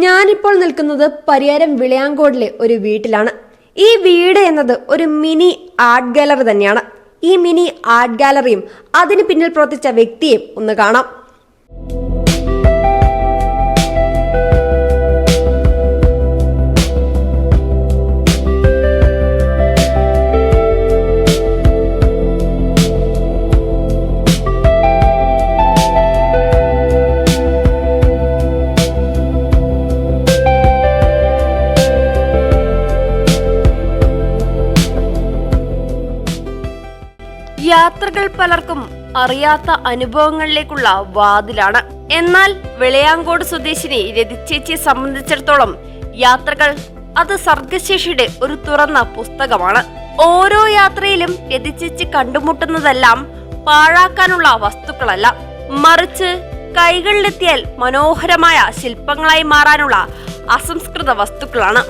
ഞാനിപ്പോൾ നിൽക്കുന്നത് പരിയാരം വിളയാങ്കോടിലെ ഒരു വീട്ടിലാണ്. ഈ വീട് എന്നത് ഒരു മിനി ആർട്ട് ഗാലറി തന്നെയാണ്. ഈ മിനി ആർട്ട് ഗാലറിയും അതിന് പിന്നിൽ പ്രവർത്തിച്ച വ്യക്തിയെയും ഒന്ന് കാണാം. യാത്രകൾ പലർക്കും അറിയാത്ത അനുഭവങ്ങളിലേക്കുള്ള വാതിലാണ്. എന്നാൽ വിളയാങ്കോട് സ്വദേശിനി രതിച്ചേച്ചിയെ സംബന്ധിച്ചിടത്തോളം യാത്രകൾ അത് സർഗശേഷിയുടെ ഒരു തുറന്ന പുസ്തകമാണ്. ഓരോ യാത്രയിലും രതിച്ചേച്ചി കണ്ടുമുട്ടുന്നതെല്ലാം പാഴാക്കാനുള്ള വസ്തുക്കളല്ല. മറിച്ച് കൈകളിലെത്തിയാൽ മനോഹരമായ ശില്പങ്ങളായി മാറാനുള്ള അസംസ്കൃത വസ്തുക്കളാണ്.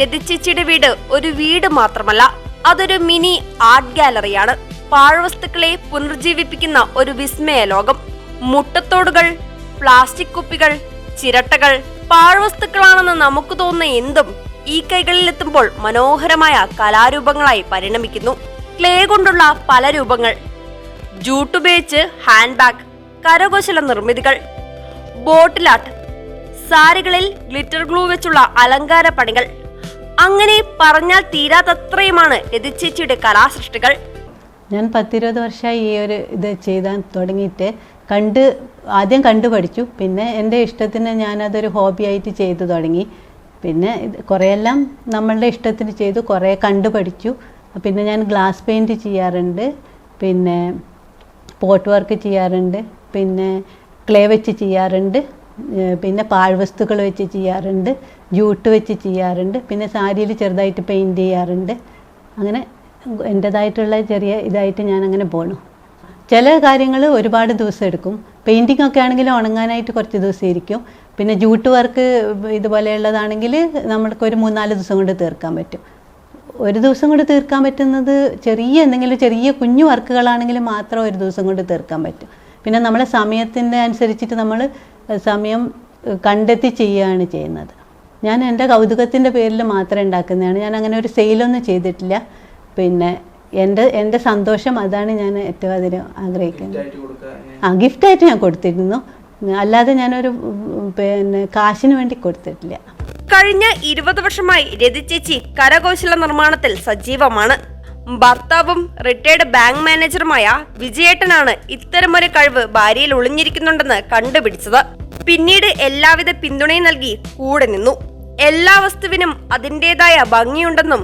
രതിച്ചേച്ചിയുടെ വീട് ഒരു വീട് മാത്രമല്ല അതൊരു മിനി ആർട്ട് ഗാലറിയാണ്. പാഴ്വസ്തുക്കളെ പുനർജീവിപ്പിക്കുന്ന ഒരു വിസ്മയ ലോകം. മുട്ടത്തോടുകൾ പ്ലാസ്റ്റിക് കുപ്പികൾ ചിരട്ടകൾ പാഴ്വസ്തുക്കളാണെന്ന് നമുക്ക് തോന്നുന്ന എന്തും ഈ കൈകളിലെത്തുമ്പോൾ മനോഹരമായ കലാരൂപങ്ങളായി പരിണമിക്കുന്നു. ക്ലേ കൊണ്ടുള്ള പല രൂപങ്ങൾ. ജൂട്ടുപയോഗിച്ച് ഹാൻഡ് ബാഗ് കരകൗശല നിർമ്മിതികൾ ബോട്ടിലാട്ട് സാരികളിൽ ഗ്ലിറ്റർ ഗ്ലൂ വെച്ചുള്ള അലങ്കാര പണികൾ അങ്ങനെ പറഞ്ഞാൽ തീരാത്തത്രയുമാണ് രതിച്ചേച്ചിയുടെ കലാസൃഷ്ടികൾ. ഞാൻ പത്തിരുപത് വർഷമായി ഈ ഒരു ഇത് ചെയ്താൻ തുടങ്ങിയിട്ട് കണ്ട് ആദ്യം കണ്ടു പഠിച്ചു. പിന്നെ എന്റെ ഇഷ്ടത്തിന് ഞാനതൊരു ഹോബിയായിട്ട് ചെയ്തു തുടങ്ങി. പിന്നെ കുറേയെല്ലാം നമ്മളുടെ ഇഷ്ടത്തിന് ചെയ്തു കുറേ കണ്ടു പഠിച്ചു. പിന്നെ ഞാൻ ഗ്ലാസ് പെയിന്റ് ചെയ്യാറുണ്ട്. പിന്നെ പോട്ട് വർക്ക് ചെയ്യാറുണ്ട്. പിന്നെ ക്ലേ വെച്ച് ചെയ്യാറുണ്ട്. പിന്നെ പാഴ്വസ്തുക്കൾ വെച്ച് ചെയ്യാറുണ്ട്. ജൂട്ട് വെച്ച് ചെയ്യാറുണ്ട്. പിന്നെ സാരിയിൽ ചെറുതായിട്ട് പെയിന്റ് ചെയ്യാറുണ്ട്. അങ്ങനെ എന്റേതായിട്ടുള്ള ചെറിയ ഇതായിട്ട് ഞാൻ അങ്ങനെ പോണു. ചില കാര്യങ്ങൾ ഒരുപാട് ദിവസം എടുക്കും. പെയിന്റിംഗ് ഒക്കെ ആണെങ്കിൽ ഉണങ്ങാനായിട്ട് കുറച്ച് ദിവസം ഇരിക്കും. പിന്നെ ജൂട്ട് വർക്ക് ഇതുപോലെയുള്ളതാണെങ്കിൽ നമ്മൾക്ക് ഒരു മൂന്നാൽ ദിവസം കൊണ്ട് തീർക്കാൻ പറ്റും. ഒരു ദിവസം കൊണ്ട് തീർക്കാൻ പറ്റുന്നത് ചെറിയ എന്തെങ്കിലും ചെറിയ കുഞ്ഞു വർക്കുകളാണെങ്കിൽ മാത്രം ഒരു ദിവസം കൊണ്ട് തീർക്കാൻ പറ്റും. പിന്നെ നമ്മളെ സമയത്തിന്റെ അനുസരിച്ചിട്ട് നമ്മൾ സമയം കണ്ടെത്തി ചെയ്യുകയാണ് ചെയ്യുന്നത്. ഞാൻ എന്റെ കൗതുകത്തിന്റെ പേരിൽ മാത്രമേ ഉണ്ടാക്കുന്നതാണ്. ഞാൻ അങ്ങനെ ഒരു സെയിലൊന്നും ചെയ്തിട്ടില്ല. പിന്നെ എന്റെ എന്റെ സന്തോഷം അതാണ് ഞാൻ ഏറ്റവും അതിന് ആഗ്രഹിക്കുന്നത്. ആ ഗിഫ്റ്റായിട്ട് ഞാൻ കൊടുത്തിരുന്നു. അല്ലാതെ ഞാനൊരു പിന്നെ കാശിന് വേണ്ടി കൊടുത്തിട്ടില്ല. കഴിഞ്ഞ ഇരുപത് വർഷമായി രതിച്ചേച്ചി കരകൗശല നിർമ്മാണത്തിൽ സജീവമാണ്. ഭർത്താവും റിട്ടയർഡ് ബാങ്ക് മാനേജറുമായ വിജയേട്ടനാണ് ഇത്തരമൊരു കഴിവ് ഭാര്യയിൽ ഒളിഞ്ഞിരിക്കുന്നുണ്ടെന്ന് കണ്ടുപിടിച്ചത്. പിന്നീട് എല്ലാവിധ പിന്തുണയും നൽകി കൂടെ നിന്നു. എല്ലാ വസ്തുവിനും അതിന്റെതായ ഭംഗിയുണ്ടെന്നും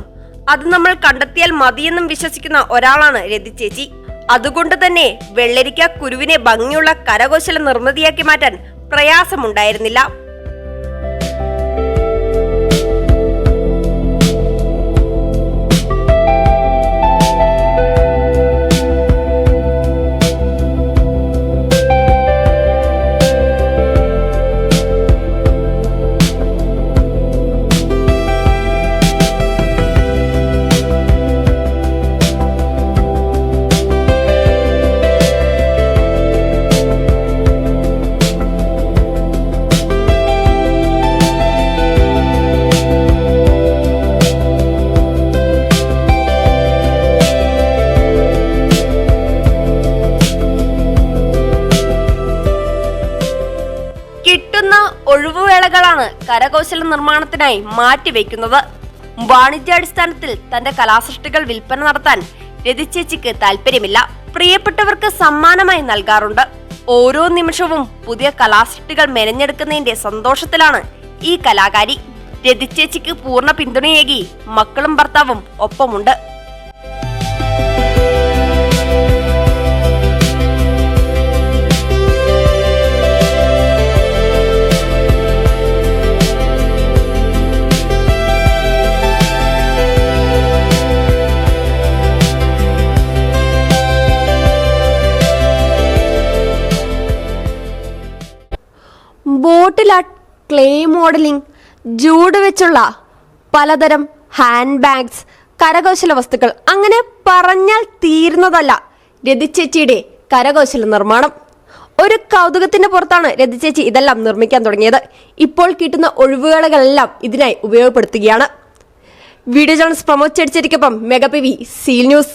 അത് നമ്മൾ കണ്ടെത്തിയാൽ മതിയെന്നും വിശ്വസിക്കുന്ന ഒരാളാണ് രതി ചേച്ചി. അതുകൊണ്ട് തന്നെ വെള്ളരിക്ക കുരുവിനെ ഭംഗിയുള്ള കരകൗശല നിർമ്മിതിയാക്കി മാറ്റാൻ പ്രയാസമുണ്ടായിരുന്നില്ല. കരകൗശല നിർമ്മാണത്തിനായി മാറ്റിവെക്കുന്നത്. വാണിജ്യാടിസ്ഥാനത്തിൽ തന്റെ കലാസൃഷ്ടികൾ വിൽപ്പന നടത്താൻ രതിച്ചേച്ചിക്ക് താല്പര്യമില്ല പ്രിയപ്പെട്ടവർക്ക് സമ്മാനമായി നൽകാറുണ്ട്. ഓരോ നിമിഷവും പുതിയ കലാസൃഷ്ടികൾ മെനഞ്ഞെടുക്കുന്നതിന്റെ സന്തോഷത്തിലാണ് ഈ കലാകാരി. രതിച്ചേച്ചിക്ക് പൂർണ പിന്തുണയേകി മക്കളും ഭർത്താവും ഒപ്പമുണ്ട്. Bottle art clay modelling jute വെച്ചുള്ള പലതരം ഹാൻഡ് ബാഗ്സ് കരകൗശല വസ്തുക്കൾ അങ്ങനെ പറഞ്ഞാൽ തീരുന്നതല്ല രതിച്ചേച്ചിയുടെ കരകൗശല നിർമ്മാണം. ഒരു കൗതുകത്തിന്റെ പുറത്താണ് രതിച്ചേച്ചി ഇതെല്ലാം നിർമ്മിക്കാൻ തുടങ്ങിയത്. ഇപ്പോൾ കിട്ടുന്ന ഒഴിവുകളെല്ലാം ഇതിനായി ഉപയോഗപ്പെടുത്തുകയാണ്. വീഡിയോ ജേണലിസ്റ്റ് പ്രമോദ് ചെടിച്ചേരിക്കൊപ്പം മെഗാ വി സീൽ ന്യൂസ്.